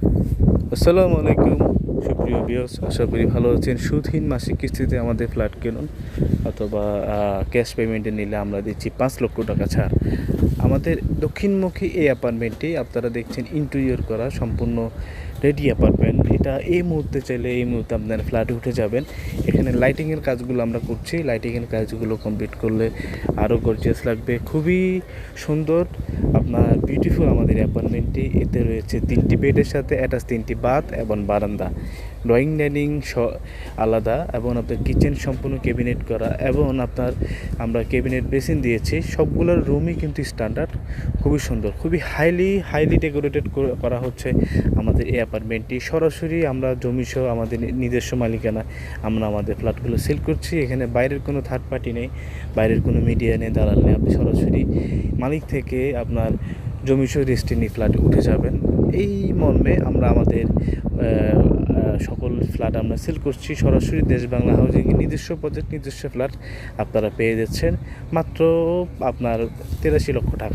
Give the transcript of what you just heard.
আসসালামু আলাইকুম। সুপ্রিয় বিয়স আশা করি ভালো আছেন। সুদহীন মাসিক কিস্তিতে আমাদের ফ্ল্যাট কেনুন অথবা ক্যাশ পেমেন্টে নিলে আমরা দিচ্ছি পাঁচ লক্ষ টাকা ছাড়। আমাদের দক্ষিণমুখী এই অ্যাপার্টমেন্টটি আপনারা দেখছেন ইন্টেরিয়র করা সম্পূর্ণ রেডি অ্যাপার্টমেন্ট এটা এই মুহূর্তে চাইলে এই মুহূর্তে আপনার ফ্ল্যাটে উঠে যাবেন। এখানে লাইটিংয়ের কাজগুলো আমরা করছি। লাইটিংয়ের কাজগুলো কমপ্লিট করলে আরও গর্জিয়াস লাগবে। খুবই সুন্দর, আপনার বিউটিফুল আমাদের অ্যাপার্টমেন্টটি এতে রয়েছে তিনটি বেডের সাথে অ্যাটাচ তিনটি বাথ এবং বারান্দা। ড্রয়িং ডাইনিং আলাদা এবং আপনার কিচেন সম্পূর্ণ ক্যাবিনেট করা এবং আপনার আমরা ক্যাবিনেট বেসিন দিয়েছি। সবগুলোর রুমই কিন্তু স্ট্যান্ডার্ড খুবই সুন্দর, খুবই হাইলি হাইলি ডেকোরেটেড করা হচ্ছে আমাদের এই অ্যাপার্টমেন্টটি সরাসরি আমরা জমিসহ আমাদের নিজস্ব মালিকানা আমরা আমাদের ফ্ল্যাটগুলো সেল করছি। এখানে বাইরের কোনো থার্ড পার্টি নেই, বাইরের কোনো মিডিয়া নেই, দালাল নেই। আপনি সরাসরি মালিক থেকে আপনার জমিসহ রেস্টিনি ফ্ল্যাটে উঠে যাবেন। এই মর্মে আমরা আমাদের সকল ফ্ল্যাট আমরা সেল করছি। সরাসরি দেশ বাংলা হাউজিং নিজস্ব প্রজেক্ট নিজস্ব ফ্ল্যাট আপনারা পেয়ে যাচ্ছেন। মাত্র আপনার তেরাশি লক্ষ টাকা।